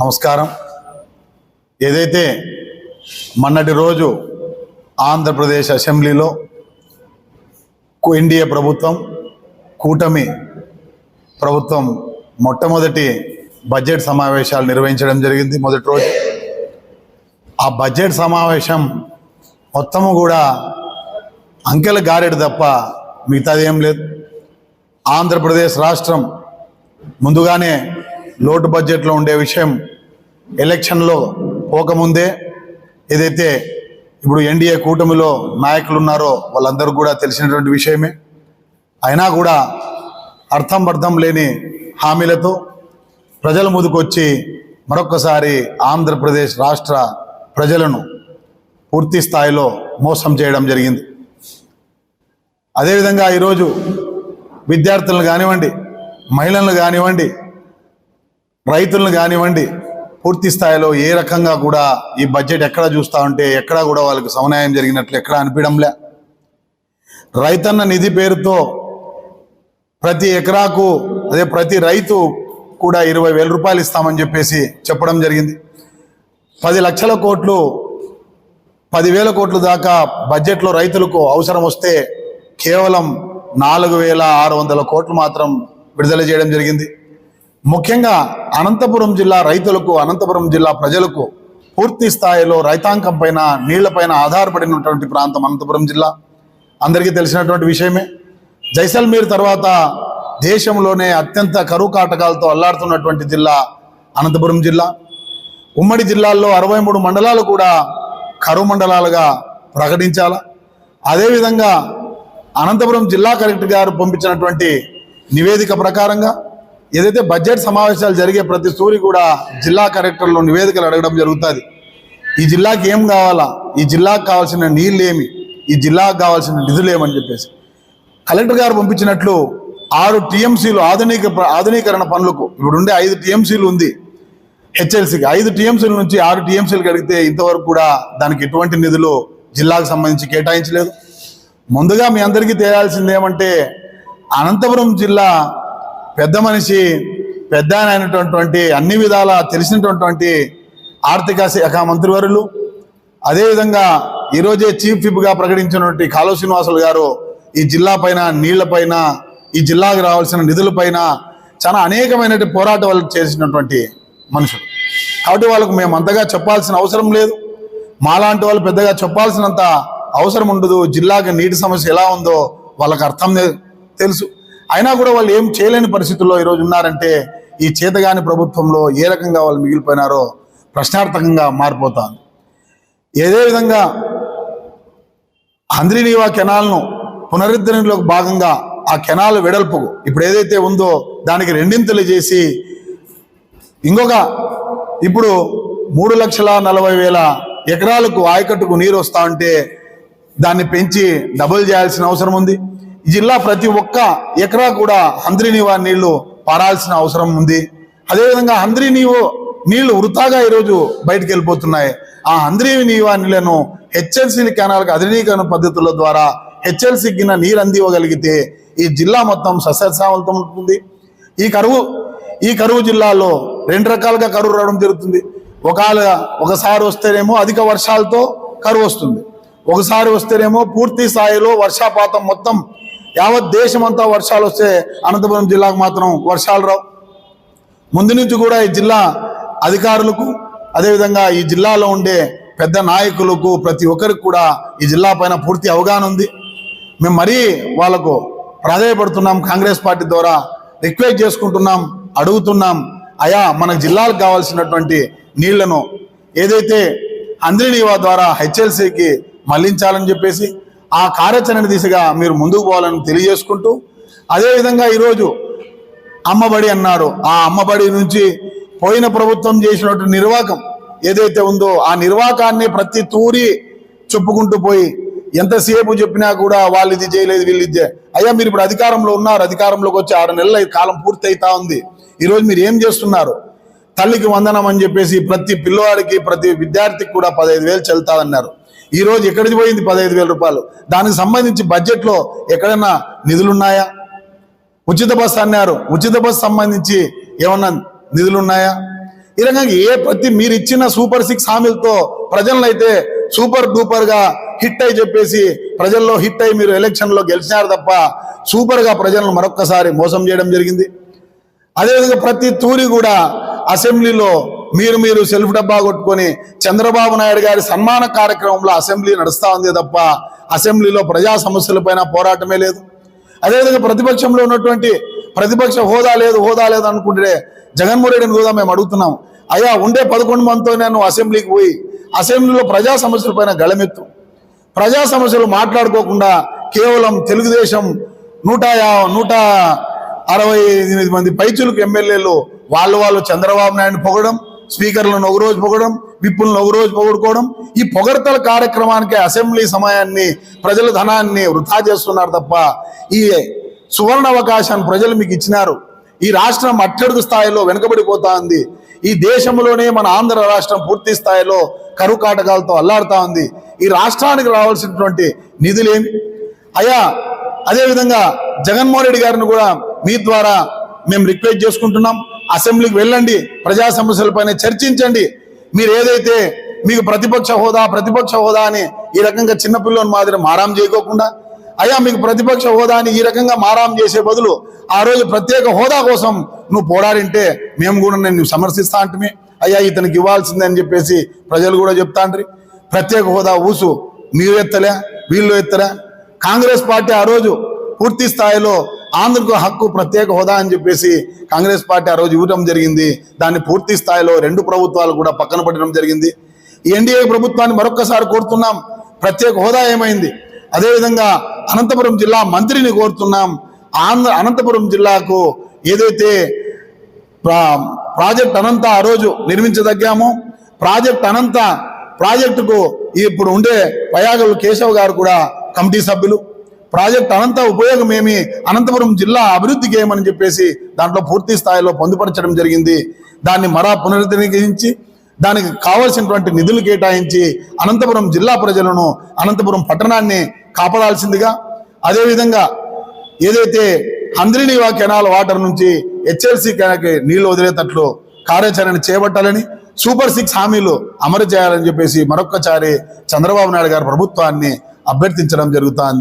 నమస్కారం. ఏదైతే మొన్నటి రోజు ఆంధ్రప్రదేశ్ అసెంబ్లీలో ఎన్డీఏ ప్రభుత్వం కూటమి ప్రభుత్వం మొట్టమొదటి బడ్జెట్ సమావేశాలు నిర్వహించడం జరిగింది మొదటి రోజు. ఆ బడ్జెట్ సమావేశం మొత్తము కూడా అంకెల గారెడు తప్ప మిగతాది ఏం లేదు. ఆంధ్రప్రదేశ్ రాష్ట్రం ముందుగానే లోటు బడ్జెట్లో ఉండే విషయం ఎలక్షన్లో పోకముందే ఏదైతే ఇప్పుడు ఎన్డీఏ కూటమిలో నాయకులు ఉన్నారో వాళ్ళందరూ కూడా తెలిసినటువంటి విషయమే. అయినా కూడా అర్థం అర్థం లేని హామీలతో ప్రజల ముందుకొచ్చి మరొక్కసారి ఆంధ్రప్రదేశ్ రాష్ట్ర ప్రజలను పూర్తి స్థాయిలో మోసం చేయడం జరిగింది. అదేవిధంగా ఈరోజు విద్యార్థులను కానివ్వండి మహిళలను కానివ్వండి రైతులను కానివ్వండి పూర్తి స్థాయిలో ఏ రకంగా కూడా ఈ బడ్జెట్ ఎక్కడ చూస్తా ఉంటే ఎక్కడ కూడా వాళ్ళకి సమన్యాయం జరిగినట్లు ఎక్కడ అనిపించడంలే. రైతన్న నిధి పేరుతో ప్రతి ఎకరాకు అదే ప్రతి రైతు కూడా ఇరవై వేల రూపాయలు ఇస్తామని చెప్పేసి చెప్పడం జరిగింది. పది లక్షల కోట్లు పదివేల కోట్ల దాకా బడ్జెట్లో రైతులకు అవసరం వస్తే కేవలం నాలుగు వేల ఆరు వందల కోట్లు మాత్రం విడుదల చేయడం జరిగింది. ముఖ్యంగా అనంతపురం జిల్లా రైతులకు అనంతపురం జిల్లా ప్రజలకు పూర్తి స్థాయిలో రైతాంగం పైన నీళ్ళపైన ఆధారపడినటువంటి ప్రాంతం అనంతపురం జిల్లా. అందరికీ తెలిసినటువంటి విషయమే. జైసల్మీర్ తర్వాత దేశంలోనే అత్యంత కరువు కాటకాలతో అల్లాడుతున్నటువంటి జిల్లా అనంతపురం జిల్లా. ఉమ్మడి జిల్లాల్లో అరవై మూడు మండలాలు కూడా కరువు మండలాలుగా ప్రకటించాల. అదేవిధంగా అనంతపురం జిల్లా కలెక్టర్ గారు పంపించినటువంటి నివేదిక ప్రకారంగా ఏదైతే బడ్జెట్ సమావేశాలు జరిగే ప్రతి సూరి కూడా జిల్లా కలెక్టర్లు నివేదికలు అడగడం జరుగుతుంది. ఈ జిల్లాకి ఏం కావాలా? ఈ జిల్లాకు కావాల్సిన నీళ్ళు ఏమి ఈ జిల్లాకు కావాల్సిన నిధులు ఏమని చెప్పేసి. కలెక్టర్ గారు పంపించినట్లు ఆరు టీఎంసీలు ఆధునిక ఆధునీకరణ పనులకు ఇప్పుడుండే ఐదు టీఎంసీలు ఉంది. హెచ్ఎల్సీకి ఐదు టీఎంసీల నుంచి ఆరు టీఎంసీలు కడిగితే ఇంతవరకు కూడా దానికి ఎటువంటి నిధులు జిల్లాకు సంబంధించి కేటాయించలేదు. ముందుగా మీ అందరికీ తెలియాల్సింది ఏమంటే అనంతపురం జిల్లా పెద్ద మనిషి పెద్ద అయినటువంటి అన్ని విధాలా తెలిసినటువంటి ఆర్థిక శాఖ మంత్రివర్యులు. అదేవిధంగా ఈరోజే చీఫ్ విప్గా ప్రకటించినటువంటి కాలువ శ్రీనివాసులు గారు ఈ జిల్లా పైన నీళ్ళపైన ఈ జిల్లాకు రావాల్సిన నిధులపైన చాలా అనేకమైన పోరాటాలు చేసినటువంటి మనుషులు. కాబట్టి వాళ్ళకు మేము అంతగా చెప్పాల్సిన అవసరం లేదు. మాలాంటి వాళ్ళు పెద్దగా చెప్పాల్సినంత అవసరం ఉండదు. జిల్లాకి నీటి సమస్య ఎలా ఉందో వాళ్ళకి అర్థం తెలుసు. అయినా కూడా వాళ్ళు ఏం చేయలేని పరిస్థితుల్లో ఈరోజు ఉన్నారంటే ఈ చేతగాని ప్రభుత్వంలో ఏ రకంగా వాళ్ళు మిగిలిపోయినారో ప్రశ్నార్థకంగా మారిపోతాను ఏదే విధంగా అంద్రినీవా కెనాల్ను పునరుద్ధరణలో భాగంగా ఆ కెనాల్ వెడల్పు ఇప్పుడు ఏదైతే ఉందో దానికి రెండింతలు చేసి ఇంకొక ఇప్పుడు మూడు లక్షల నలభై వేల ఎకరాలకు ఆయకట్టుకు నీరు వస్తా ఉంటే దాన్ని పెంచి డబుల్ చేయాల్సిన అవసరం ఉంది. జిల్లా ప్రతి ఒక్క ఎకరా కూడా హంద్రీనీవా నీళ్ళు పారాల్సిన అవసరం ఉంది. అదేవిధంగా హంద్రీనీవు నీళ్ళు వృథాగా ఈరోజు బయటకు వెళ్ళిపోతున్నాయి. ఆ హంద్రీనీవా నీళ్ళను హెచ్ఎల్సీ కెనాల్కి అధునీకరణ పద్ధతుల ద్వారా హెచ్ఎల్సీ గిన్న నీరు అందివ్వగలిగితే ఈ జిల్లా మొత్తం సస్యశ్యామలతం ఉంటుంది ఈ కరువు ఈ కరువు జిల్లాలో రెండు రకాలుగా కరువు రావడం జరుగుతుంది. ఒకవేళ ఒకసారి వస్తేనేమో అధిక వర్షాలతో కరువు వస్తుంది. ఒకసారి వస్తేనేమో పూర్తి స్థాయిలో వర్షాపాతం మొత్తం యావత్ దేశమంతా వర్షాలు వస్తే అనంతపురం జిల్లాకు మాత్రం వర్షాలు రావు. ముందు నుంచి కూడా ఈ జిల్లా అధికారులకు అదేవిధంగా ఈ జిల్లాలో ఉండే పెద్ద నాయకులకు ప్రతి ఒక్కరికి కూడా ఈ జిల్లా పైన పూర్తి అవగాహన ఉంది. మేము మరీ వాళ్ళకు ప్రాధాయపడుతున్నాం కాంగ్రెస్ పార్టీ ద్వారా రిక్వెస్ట్ చేసుకుంటున్నాం అడుగుతున్నాం అయా మన జిల్లాలకు కావాల్సినటువంటి నీళ్ళను ఏదైతే అంద్రినీవా ద్వారా హెచ్ఎల్సీకి మళ్ళించాలని చెప్పేసి ఆ కార్యాచరణ దిశగా మీరు ముందుకు పోవాలని తెలియజేసుకుంటూ అదేవిధంగా ఈరోజు అమ్మబడి అన్నారు ఆ అమ్మబడి నుంచి పోయిన ప్రభుత్వం చేసినటువంటి నిర్వాహకం ఏదైతే ఉందో ఆ నిర్వాహకాన్ని ప్రతి తూరి చెప్పుకుంటూ పోయి ఎంతసేపు చెప్పినా కూడా వాళ్ళు ఇది చేయలేదు వీళ్ళు ఇది అయ్యా మీరు ఇప్పుడు అధికారంలో ఉన్నారు అధికారంలోకి వచ్చి ఆరు నెలల కాలం పూర్తి అవుతా ఉంది. ఈరోజు మీరు ఏం చేస్తున్నారు? తల్లికి వందనం అని చెప్పేసి ప్రతి పిల్లవాడికి ప్రతి విద్యార్థికి కూడా పదహైదు వేలు చెల్తాదన్నారు ఈరోజు ఎక్కడికి పోయింది పదహైదు వేల రూపాయలు? దానికి సంబంధించి బడ్జెట్లో ఎక్కడైనా నిధులున్నాయా? ఉచిత బస్సు అన్నారు. ఉచిత బస్సు సంబంధించి ఏమన్నా నిధులు ఉన్నాయా ఈ రకంగా ఏ ప్రతి మీరు ఇచ్చిన సూపర్ సిక్స్ హామీలతో ప్రజలను అయితే సూపర్ డూపర్గా హిట్ అయి చెప్పేసి ప్రజల్లో హిట్ అయి మీరు ఎలక్షన్లో గెలిచినారు తప్ప సూపర్గా ప్రజలను మరొక్కసారి మోసం చేయడం జరిగింది. అదేవిధంగా ప్రతి తూరి కూడా అసెంబ్లీలో మీరు మీరు సెల్ఫ్ డబ్బా కొట్టుకొని చంద్రబాబు నాయుడు గారి సన్మాన కార్యక్రమంలో అసెంబ్లీ నడుస్తూ ఉంది తప్ప అసెంబ్లీలో ప్రజా సమస్యలపైన పోరాటమే లేదు. అదేవిధంగా ప్రతిపక్షంలో ఉన్నటువంటి ప్రతిపక్ష హోదా లేదు హోదా లేదు అనుకుంటే జగన్మోహన్ రెడ్డిని కూడా మేము అడుగుతున్నాం. అయ్యా ఉండే పదకొండు మందితో నేను అసెంబ్లీకి పోయి అసెంబ్లీలో ప్రజా సమస్యలపైన గళమెత్తు. ప్రజా సమస్యలు మాట్లాడుకోకుండా కేవలం తెలుగుదేశం నూట నూట అరవై ఎనిమిది మంది పైచులకు ఎమ్మెల్యేలు వాళ్ళు వాళ్ళు చంద్రబాబు నాయుడు పొగడం స్పీకర్లను ఒకరోజు పొగడం విప్పులను ఒకరోజు రోజు ఈ పొగడతల కార్యక్రమానికి అసెంబ్లీ సమయాన్ని ప్రజల ధనాన్ని వృధా చేస్తున్నారు తప్ప ఈ సువర్ణ అవకాశాన్ని ప్రజలు మీకు ఇచ్చినారు. ఈ రాష్ట్రం అట్టడుగు స్థాయిలో వెనుకబడిపోతా ఉంది. ఈ దేశంలోనే మన ఆంధ్ర రాష్ట్రం పూర్తి స్థాయిలో కరువు కాటకాలతో అల్లాడుతా ఉంది. ఈ రాష్ట్రానికి రావాల్సినటువంటి నిధులేమి అయ్యా అదేవిధంగా జగన్మోహన్ రెడ్డి గారిని కూడా మీ ద్వారా మేము రిక్వెస్ట్ చేసుకుంటున్నాం. అసెంబ్లీకి వెళ్ళండి ప్రజా సమస్యలపైన చర్చించండి. మీరు ఏదైతే మీకు ప్రతిపక్ష హోదా ప్రతిపక్ష హోదా అని ఈ రకంగా చిన్నపిల్లని మాదిరి మారాం చేయకోకుండా అయ్యా మీకు ప్రతిపక్ష హోదాని ఈ రకంగా మారాం చేసే బదులు ఆ రోజు ప్రత్యేక హోదా కోసం నువ్వు పోరాడింటే మేము కూడా నేను సమర్థిస్తా అంటే అయ్యా ఇతనికి ఇవ్వాల్సిందే అని చెప్పేసి ప్రజలు కూడా చెప్తాండ్రి ప్రత్యేక హోదా ఊసు మీరు ఎత్తలే వీళ్ళు ఎత్తలే. కాంగ్రెస్ పార్టీ ఆ రోజు పూర్తి స్థాయిలో ఆంధ్రకు హక్కు ప్రత్యేక హోదా అని చెప్పేసి కాంగ్రెస్ పార్టీ ఆ రోజు ఇవ్వడం జరిగింది. దాన్ని పూర్తి స్థాయిలో రెండు ప్రభుత్వాలు కూడా పక్కన పట్టడం జరిగింది. ఎన్డీఏ ప్రభుత్వాన్ని మరొక్కసారి కోరుతున్నాం. ప్రత్యేక హోదా ఏమైంది? అదేవిధంగా అనంతపురం జిల్లా మంత్రిని కోరుతున్నాం. ఆంధ్ర అనంతపురం జిల్లాకు ఏదైతే ప్రాజెక్ట్ అనంత ఆ రోజు నిర్మించదగ్గామో. ప్రాజెక్ట్ అనంత ప్రాజెక్టుకు ఇప్పుడు ఉండే పయాగలు కేశవ్ గారు కూడా కమిటీ సభ్యులు. ప్రాజెక్ట్ అనంత ఉపయోగమేమి? అనంతపురం జిల్లా అభివృద్ధికి ఏమని చెప్పేసి దాంట్లో పూర్తి స్థాయిలో పొందుపరచడం జరిగింది. దాన్ని మరా పునరుద్ధరించి దానికి కావలసినటువంటి నిధులు కేటాయించి అనంతపురం జిల్లా ప్రజలను అనంతపురం పట్టణాన్ని కాపాడాల్సిందిగా అదేవిధంగా ఏదైతే హంద్రినీవా కెనాల్ వాటర్ నుంచి హెచ్ఎల్సి నీళ్ళు వదిలేటట్లు కార్యాచరణ చేపట్టాలని సూపర్ సిక్స్ హామీలు అమలు చేయాలని చెప్పేసి మరొక్కసారి చంద్రబాబు నాయుడు గారి ప్రభుత్వాన్ని అభ్యర్థించడం జరుగుతోంది.